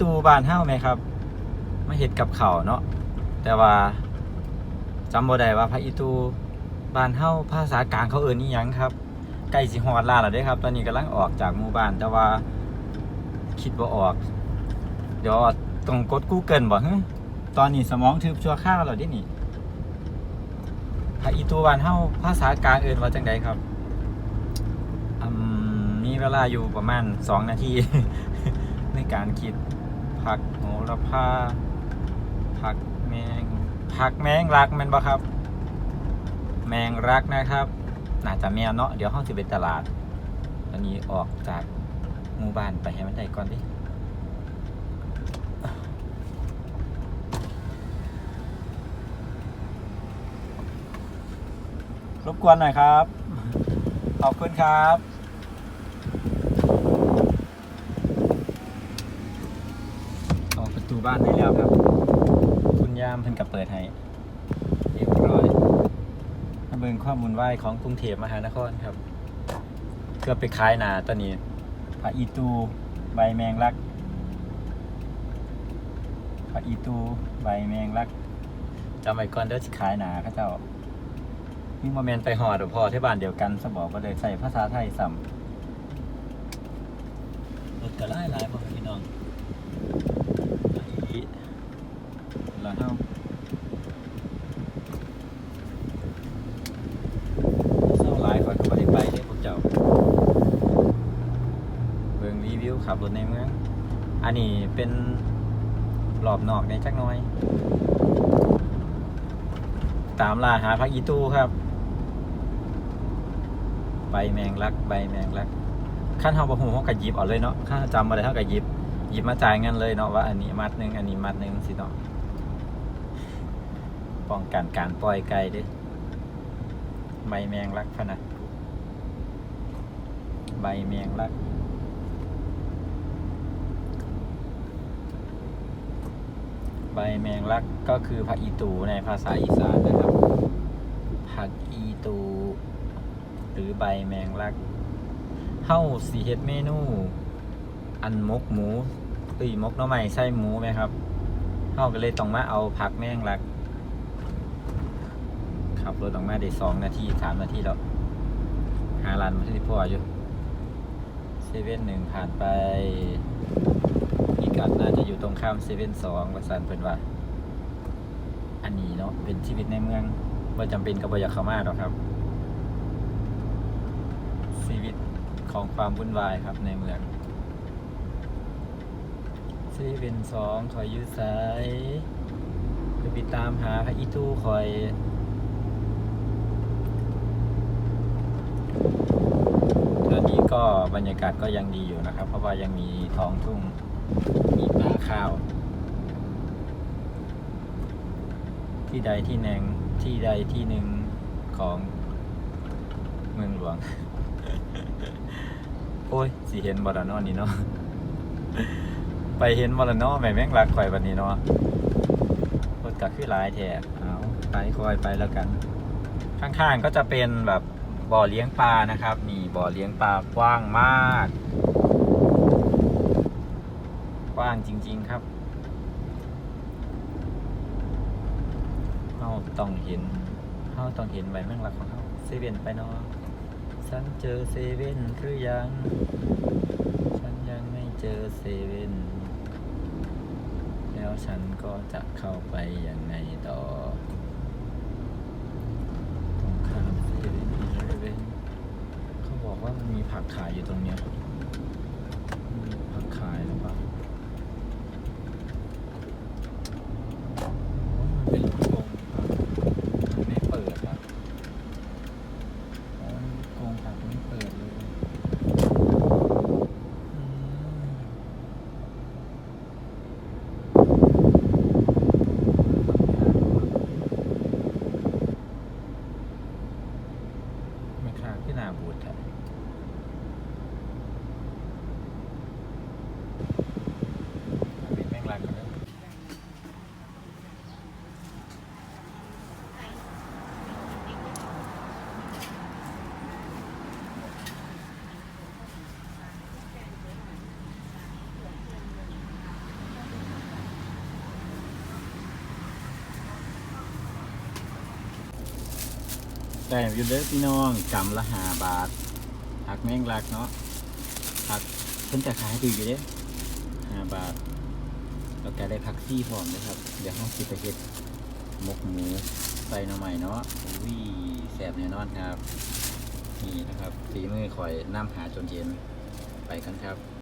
ตูบ้านเฮ้าไหมครับมาเฮ็ดกับเขาเนาะแต่ว่าจำบ่ได้ว่าพระอีตูบ้านเฮ้าภาษากลางเขาเอิ้นอีหยังครับใกล้สิฮอดลานแล้วเด้ครับ ตอนนี้กำลังออกจากหมู่บ้าน แต่ว่าคิดบ่ออก เดี๋ยวต้องกด Google บ่ฮึตอนนี้สมองทึบชั่วข้าวแล้วดินี่พระอีตูบ้านเฮ้าภาษากลางเอิ้นว่าจังไดครับอืมมีเวลาอยู่ประมาณ2นาทีในการคิด ผักโหระพาผักแมงผักแมงรักแมันบ่ครับ แมงรักนะครับน่าจะแมวเนาะเดี๋ยวห้องสิไปตลาดอันนี้ออกจากหมู่บ้านไปให้มันได้ก่อนดิรบกวนหน่อยครับ ขอบคุณครับ ออกประตู บ้านได้แล้วครับ คุณยามเพิ่นกับเปิดให้เรียบร้อยมาเบิ่งความวุ่นวายของกรุงเทพมหานครครับ เกือบไปขายหนาตอนนี้พระอีตูใบแมงลักพระอีตูใบแมงลักจำไว้ก่อนเด้อสิขายหนาเขาเจ้ามีโมเมนต์ไปหอดพอที่บ้านเดียวกันสบอกว่าเลยใส่ภาษาไทยซ้ำรถกระไล่หลายพ่อพี่น้อง อีแล้วเฮาเศร้าหลายข่อยก็บ่ได้ไปเด้พวกเจ้า เบิ่งรีวิวขับรถในเมือง อันนี้เป็นรอบนอกในจักหน้อย ตามล่าหาพักอีตู้ครับ ใบแมงลัก ใบแมงลักขั้นเฮาบ่ฮู้เฮาก็หยิบเอาเลยเนาะถ้าจำบ่ได้เฮาก็หยิบหยิบมาจ่ายเงินเลยเนาะว่าอันนี้มัดหนึ่งอันนี้มัดหนึ่งสิเนาะ ป้องกันการปล่อยไก่ด้วยใบแมงลักพนะใบแมงลักใบแมงลักก็คือผักอีตูในภาษาอีสานนะครับ ผักอีตู หรือใบแมงลักเฮ้าสีเฮ็ดเมนู อันมกหมูตีมกน้อใหม่ใส่หมูไหมครับเขาก็เลยต้องมาเอาผักแมงลัก ขับรถออกมาได้สองนาทีสามนาทีแล้วหาร้านมาที่พ่ออยู่เซเว่นหนึ่งผ่านไปอีกันน่าจะอยู่ตรงข้ามเซเว่นสองวัสันเป็นว่า อันนี้เนาะเป็นชีวิตในเมืองว่าจำเป็นก็บ่อยากเข้ามาหรอกครับ ชีวิตของความวุ่นวายครับในเมืองเซเว่นสองคอยยืดสายคือไปตามหาพระอีตู้คอย ตอนนี้ก็บรรยากาศก็ยังดีอยู่นะครับ เพราะว่ายังมีท้องทุ่งมีป่าข้าว ที่ใดที่หนึ่งที่ใดที่หนึ่งของเมืองหลวง โอ้ยสิเห็นบอลนอนนี่เนาะไปเห็นบอลนอแม่แม่งรักข่อยวันนี้เนาะรถก็คือหลายแถบเอาไปคอยไปแล้วกัน ข้างๆก็จะเป็นแบบ บ่อเลี้ยงปลานะครับนี่บ่อเลี้ยงปลากว้างมาก กว้างจริง ๆครับเราต้องเห็นเราต้องเห็นใบแมงลักของเขาเซเว่นไปเนาะฉันเจอเซเว่นหรือยัง ฉันยังไม่เจอเซเว่นแล้วฉันก็จะเข้าไปยังไงต่อ ตรงข้ามเซเว่นอีเลเว่นเขาบอกว่ามันมี ผักขายอยู่ตรงเนี้ยผักขายหรือเปล่ามันเป็นลูกกรงผักมันไม่เปิดอะอ๋อลูกกรงผักไม่เปิดเลยอืมไม่ค่าที่หนาบูดแท้ ได้อยู่เด้อพี่น้องกำละหาบาทผักแมงลักเนาะผักเพิ่นจะขายดีอยู่เด้หาบาทแล้วก็ได้ผักซี่พร้อมนะครับ เดี๋ยวห้องคิดไปเฮ็ดหมกหมูใส่หน่อไม้เนาะอุ้ยแซ่บแน่นอนครับ นี่นะครับฝีมือคอยน้ำหาจนเย็นไปกันครับ